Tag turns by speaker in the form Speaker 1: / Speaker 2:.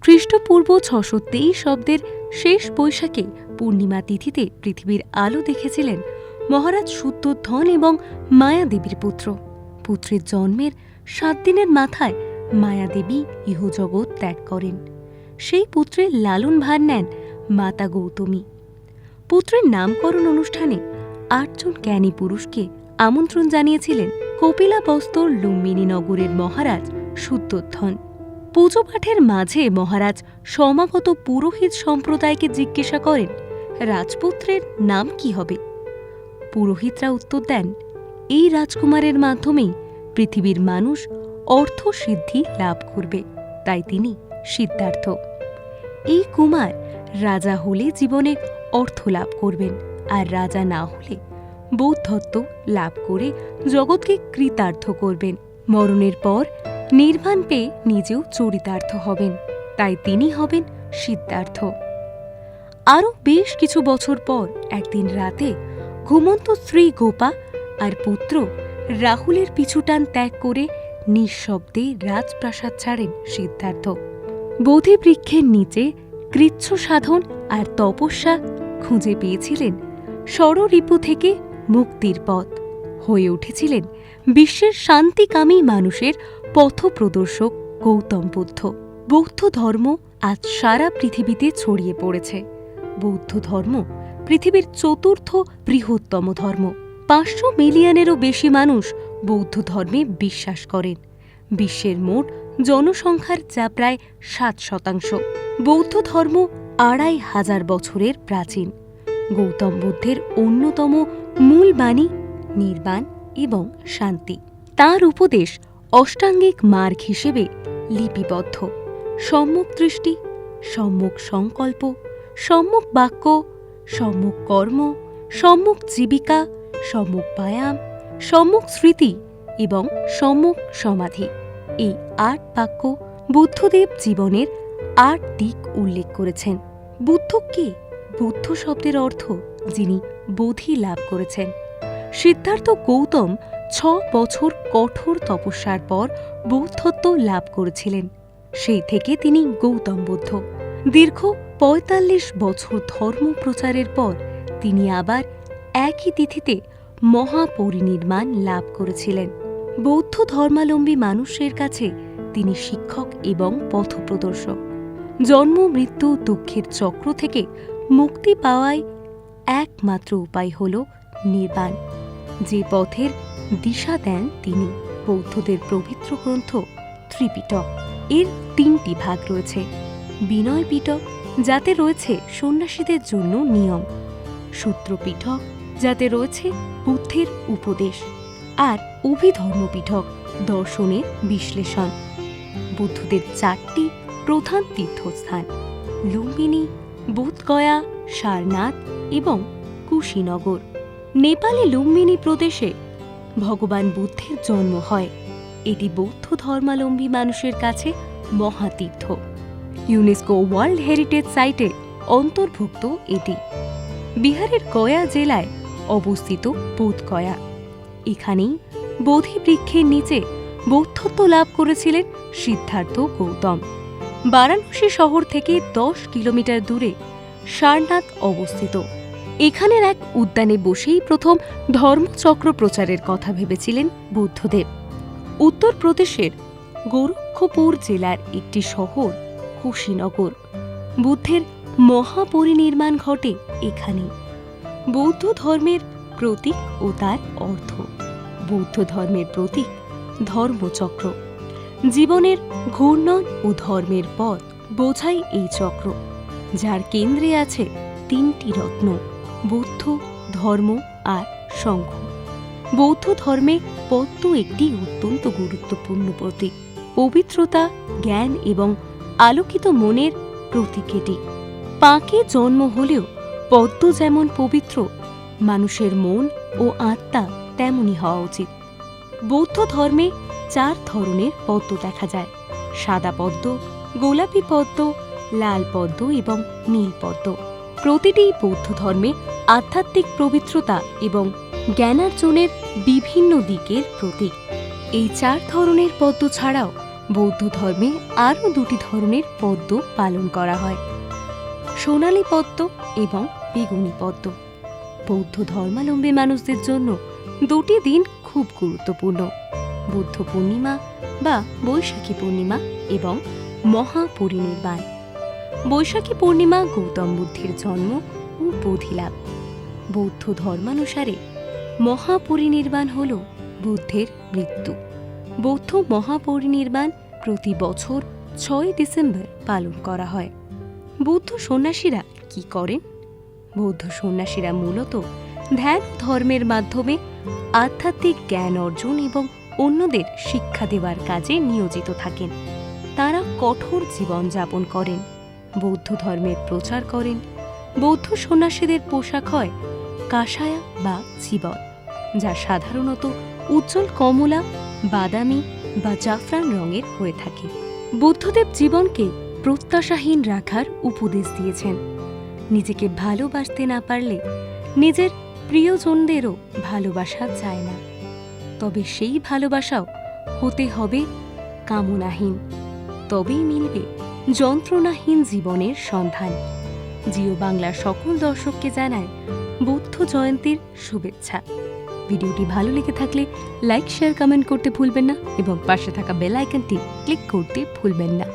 Speaker 1: খ্রিস্টপূর্ব ছশো তেইশ শব্দের শেষ বৈশাখে পূর্ণিমা তিথিতে পৃথিবীর আলো দেখেছিলেন মহারাজ শুদ্ধোধন এবং মায়াদেবীর পুত্র। পুত্রের জন্মের সাত দিনের মাথায় মায়াদেবী ইহজগৎ ত্যাগ করেন। সেই পুত্রের লালন ভার নেন মাতা গৌতমী। পুত্রের নামকরণ অনুষ্ঠানে আটজন জ্ঞানী পুরুষকে আমন্ত্রণ জানিয়েছিলেন কপিলা বস্তর লুম্বিনী নগরের মহারাজ শুদ্ধোধন পুজো পাঠের মাঝে মহারাজ সমাগত পুরোহিত সম্প্রদায়কে জিজ্ঞাসা করেন, রাজপুত্রের নাম কি হবে? পুরোহিতরা উত্তর দেন, এই রাজকুমারের মাধ্যমেই পৃথিবীর মানুষ অর্থ সিদ্ধি লাভ করবে। তাই তিনি সিদ্ধার্থ। এই কুমার রাজা হলে জীবনে অর্থ লাভ করবেন আর রাজা না হলে বৌদ্ধত্ব লাভ করে জগৎকে কৃতার্থ করবেন। মরণের পর নির্বাণ পেয়ে নিজেও চরিতার্থ হবেন, তাই তিনি হবেন সিদ্ধার্থ। আরও বেশ কিছু বছর পর একদিন রাতে ঘুমন্ত স্ত্রী গোপা আর পুত্র রাহুলের পিছুটান ত্যাগ করে নিঃশব্দে রাজপ্রাসাদ ছাড়েন সিদ্ধার্থ। বোধি বৃক্ষের নিচে কৃচ্ছ সাধন আর তপস্যা খুঁজে পেয়েছিলেন ষড়রিপু থেকে মুক্তির পথ। হয়ে উঠেছিলেন বিশ্বের শান্তিকামী মানুষের পথপ্রদর্শক গৌতম বুদ্ধ। বৌদ্ধ ধর্ম আজ সারা পৃথিবীতে ছড়িয়ে পড়েছে। বৌদ্ধ ধর্ম পৃথিবীর চতুর্থ বৃহত্তম ধর্ম। পাঁচশো মিলিয়নেরও বেশি মানুষ বৌদ্ধ ধর্মে বিশ্বাস করেন। বিশ্বের মোট জনসংখ্যার যা প্রায় সাত শতাংশ। বৌদ্ধ ধর্ম আড়াই হাজার বছরের প্রাচীন। গৌতম বুদ্ধের অন্যতম মূল বাণী নির্বাণ। এবং শান্তি। তার উপদেশ অষ্টাঙ্গিক মার্গ হিসেবে লিপিবদ্ধ। সম্মুখ দৃষ্টি, সম্মুখ সংকল্প, সম্মুখ বাক্য, সম্মুখ কর্ম, সম্মুখ জীবিকা, সম্মুখ ব্যায়াম, সম্মুখ স্মৃতি এবং সম্মুখ সমাধি। এই আট বাক্য বুদ্ধদেব জীবনের আট দিক উল্লেখ করেছেন। বুদ্ধ কে? বুদ্ধ শব্দের অর্থ যিনি বোধি লাভ করেছেন। সিদ্ধার্থ গৌতম ছ বছর কঠোর তপস্যার পর বৌদ্ধত্ব লাভ করেছিলেন। সেই থেকে তিনি গৌতম বুদ্ধ। দীর্ঘ পঁয়তাল্লিশ বছর ধর্ম প্রচারের পর তিনি আবার একই তিথিতে মহাপরিনির্মাণ লাভ করেছিলেন। বৌদ্ধ ধর্মাবলম্বী মানুষের কাছে তিনি শিক্ষক এবং পথপ্রদর্শক। জন্ম, মৃত্যু, দুঃখের চক্র থেকে মুক্তি পাওয়ায় একমাত্র উপায় হল নির্বাণ। যে পথের দিশা দেন তিনি, বৌদ্ধদের পবিত্র গ্রন্থ ত্রিপিটক। এর তিনটি ভাগ রয়েছে। বিনয় পিটক, যাতে রয়েছে সন্ন্যাসীদের জন্য নিয়ম। সূত্র পিঠক, যাতে রয়েছে বুদ্ধের উপদেশ। আর অভিধর্ম পিঠক, দর্শনের বিশ্লেষণ। বুদ্ধদের চারটি প্রধান তীর্থস্থান, লুম্বিনী, বোধগয়া, সারনাথ এবং কুশীনগর। নেপালে লুম্বিনী প্রদেশে ভগবান বুদ্ধের জন্ম হয়। এটি বৌদ্ধ ধর্মাবলম্বী মানুষের কাছে মহাতীর্থ। ইউনেস্কো ওয়ার্ল্ড হেরিটেজ সাইটে অন্তর্ভুক্ত এটি। বিহারের গয়া জেলায় অবস্থিত বোধগয়া এখানেই বোধি বৃক্ষের নিচে বৌদ্ধত্ব লাভ করেছিলেন সিদ্ধার্থ গৌতম। বারাণসী শহর থেকে দশ কিলোমিটার দূরে সারনাথ অবস্থিত। এখানের এক উদ্যানে বসেই প্রথম ধর্মচক্র প্রচারের কথা ভেবেছিলেন বুদ্ধদেব। উত্তরপ্রদেশের গোরক্ষপুর জেলার একটি শহর, কুশীনগর। বুদ্ধের মহাপরিনির্মাণ ঘটে এখানে বৌদ্ধ ধর্মের প্রতীক ও তার অর্থ। বৌদ্ধ ধর্মের প্রতীক ধর্মচক্র। জীবনের ঘূর্ণন ও ধর্মের পথ বোঝাই এই চক্র, যার কেন্দ্রে আছে তিনটি রত্ন। বৌদ্ধ ধর্ম আর শঙ্খ বৌদ্ধ ধর্মে পদ্ম একটি অত্যন্ত গুরুত্বপূর্ণ প্রতীক। পবিত্রতা, জ্ঞান এবং আলোকিত মনের প্রতীক এটি। পাকে জন্ম হলেও পদ্ম যেমন পবিত্র, মানুষের মন ও আত্মা তেমনই হওয়া উচিত। বৌদ্ধ ধর্মে চার ধরনের পদ্ম দেখা যায়। সাদা পদ্ম, গোলাপি পদ্ম, লাল পদ্ম এবং নীল পদ্ম। প্রতিটি বৌদ্ধ ধর্মে আধ্যাত্মিক পবিত্রতা এবং জ্ঞানার্জনের বিভিন্ন দিকের প্রতীক। এই চার ধরনের পদ্ম ছাড়াও বৌদ্ধ ধর্মে আরও দুটি ধরনের পদ্ম পালন করা হয়। সোনালী পদ্ম এবং বেগুনি পদ্ম। বৌদ্ধ ধর্মালম্বী মানুষদের জন্য দুটি দিন খুব গুরুত্বপূর্ণ। বুদ্ধ পূর্ণিমা বা বৈশাখী পূর্ণিমা এবং মহাপরিনির্বাণ। বৈশাখী পূর্ণিমা গৌতম বুদ্ধের জন্ম ও বোধিলাভ। বৌদ্ধ ধর্মানুসারে মহাপরিনির্বাণ হল বুদ্ধের মৃত্যু। বৌদ্ধ মহাপরিনির্বাণ প্রতি বছর ছয় ডিসেম্বর পালন করা হয়। বৌদ্ধ সন্ন্যাসীরা কি করেন? বৌদ্ধ সন্ন্যাসীরা মূলত ধ্যান ধর্মের মাধ্যমে আধ্যাত্মিক জ্ঞান অর্জন এবং অন্যদের শিক্ষা দেওয়ার কাজে নিয়োজিত থাকেন। তারা কঠোর জীবনযাপন করেন, বৌদ্ধ ধর্মের প্রচার করেন বৌদ্ধ সন্ন্যাসীদের পোশাক হয় কাসায়া বা জীবন যা সাধারণত উজ্জ্বল কমলা, বাদামি বা জাফরান রঙের হয়ে থাকে। বুদ্ধদেব জীবনকে প্রত্যাশাহীন রাখার উপদেশ দিয়েছেন। নিজেকে ভালোবাসতে না পারলে নিজের প্রিয়জনদেরও ভালোবাসা যায় না। তবে সেই ভালোবাসাও হতে হবে কামনাহীন। তবেই মিলবে যন্ত্রণাহীন জীবনের সন্ধান। জিও বাংলার সকল দর্শককে জানায় বৌদ্ধ জয়ন্তীর শুভেচ্ছা। ভিডিওটি ভালো লেগে থাকলে লাইক, শেয়ার, কমেন্ট করতে ভুলবেন না এবং পাশে থাকা বেল আইকনটি ক্লিক করতে ভুলবেন না।